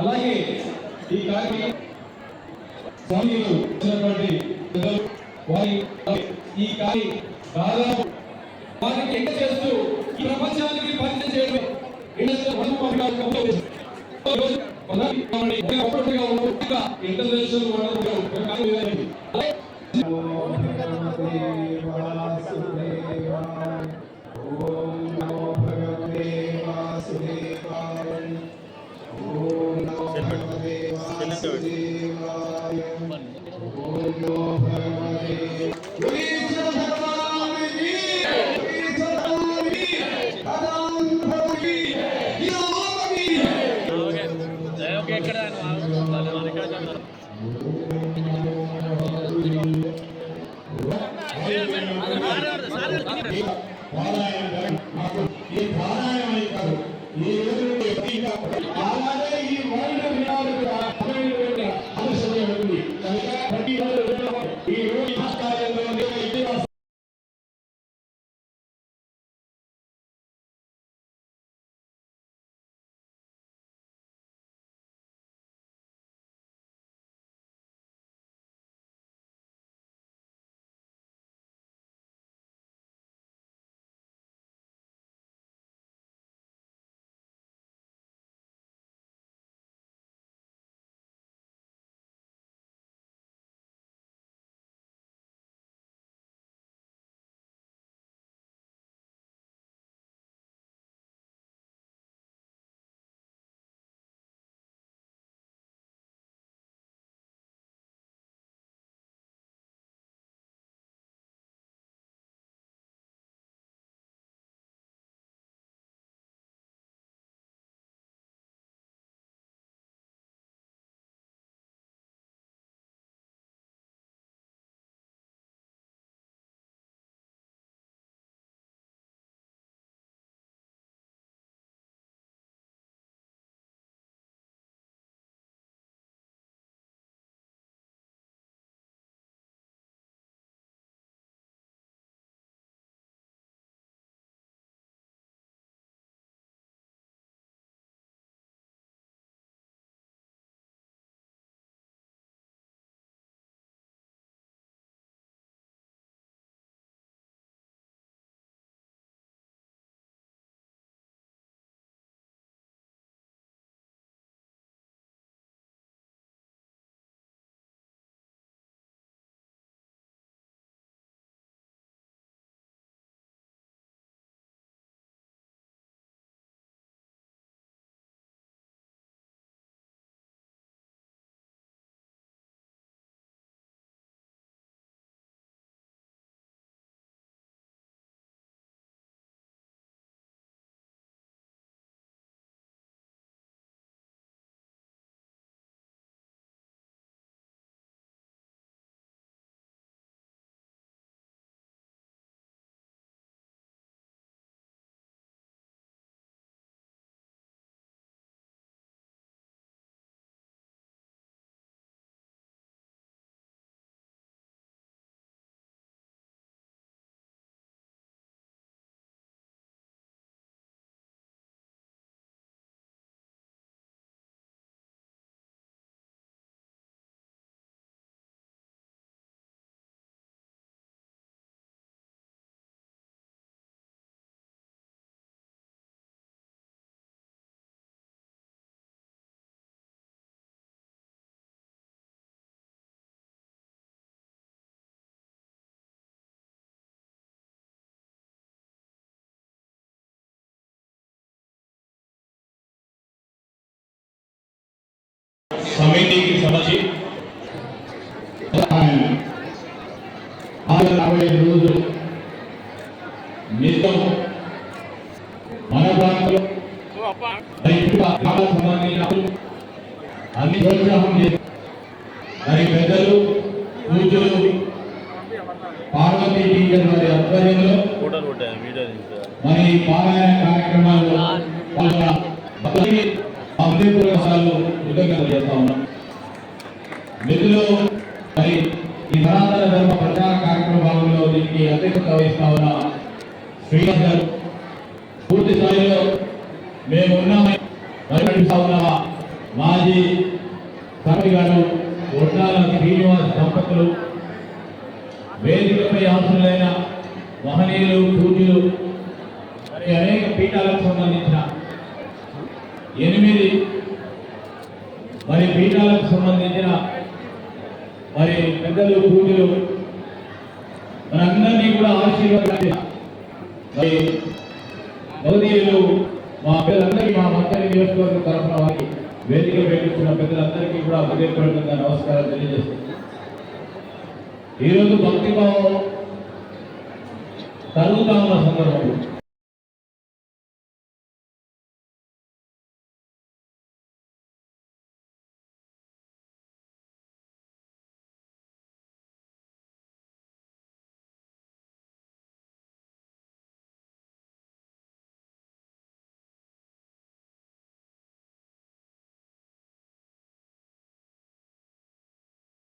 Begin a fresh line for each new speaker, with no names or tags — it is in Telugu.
అలాగే ఈ కార్యక్రమం వారి ఈ కార్య దాదాపు వారికి చేస్తూ ఈ ప్రపంచానికి పరిచయం చేయడం
ఈ ప్రాణాయామం కాదు ఈ రోజు ఆరు నలభై ఐదు రోజులు నిత్యం మన ప్రాంతంలో మరి అన్ని ప్రోత్సాహం మరి పెద్దలు పూజలు పార్వతీ టీచర్ వారి ఆధ్వర్యంలో
ఉంటాయి
మరి పారాయణ కార్యక్రమాలు హృదయపూర్వకాలు కృతజ్ఞతలు చేస్తా ఉన్నాం. మిత్రులు మరి ఈ సనాతన కార్యక్రమాలలో అధ్యక్షత వహిస్తా ఉన్న శ్రీనివాస్ గారు పూర్తి స్థాయిలో మేము ఉన్నామని పరిగణిస్తా ఉన్నామా మాజీ కమిటీ గారు ఒడ్డాల శ్రీనివాస్ దంపతులు వేదికపై ఆసులైన మహనీయులు పూజలు మరి అనేక పీఠాలకు సంబంధించిన ఎనిమిది మరి పీఠాలకు సంబంధించిన మరి పెద్దలు పూజలు మనందరినీ కూడా ఆశీర్వాదాలు మరి మా పిల్లలందరికీ మా మంత్రి నియోజకవర్గం తరఫున వారికి వేదిక వేయించిన పెద్దలందరికీ కూడా హృదయపూర్వకంగా నమస్కారం తెలియజేస్తున్నాను. ఈరోజు భక్తిభావం తరుగుతా ఉన్న సందర్భంలో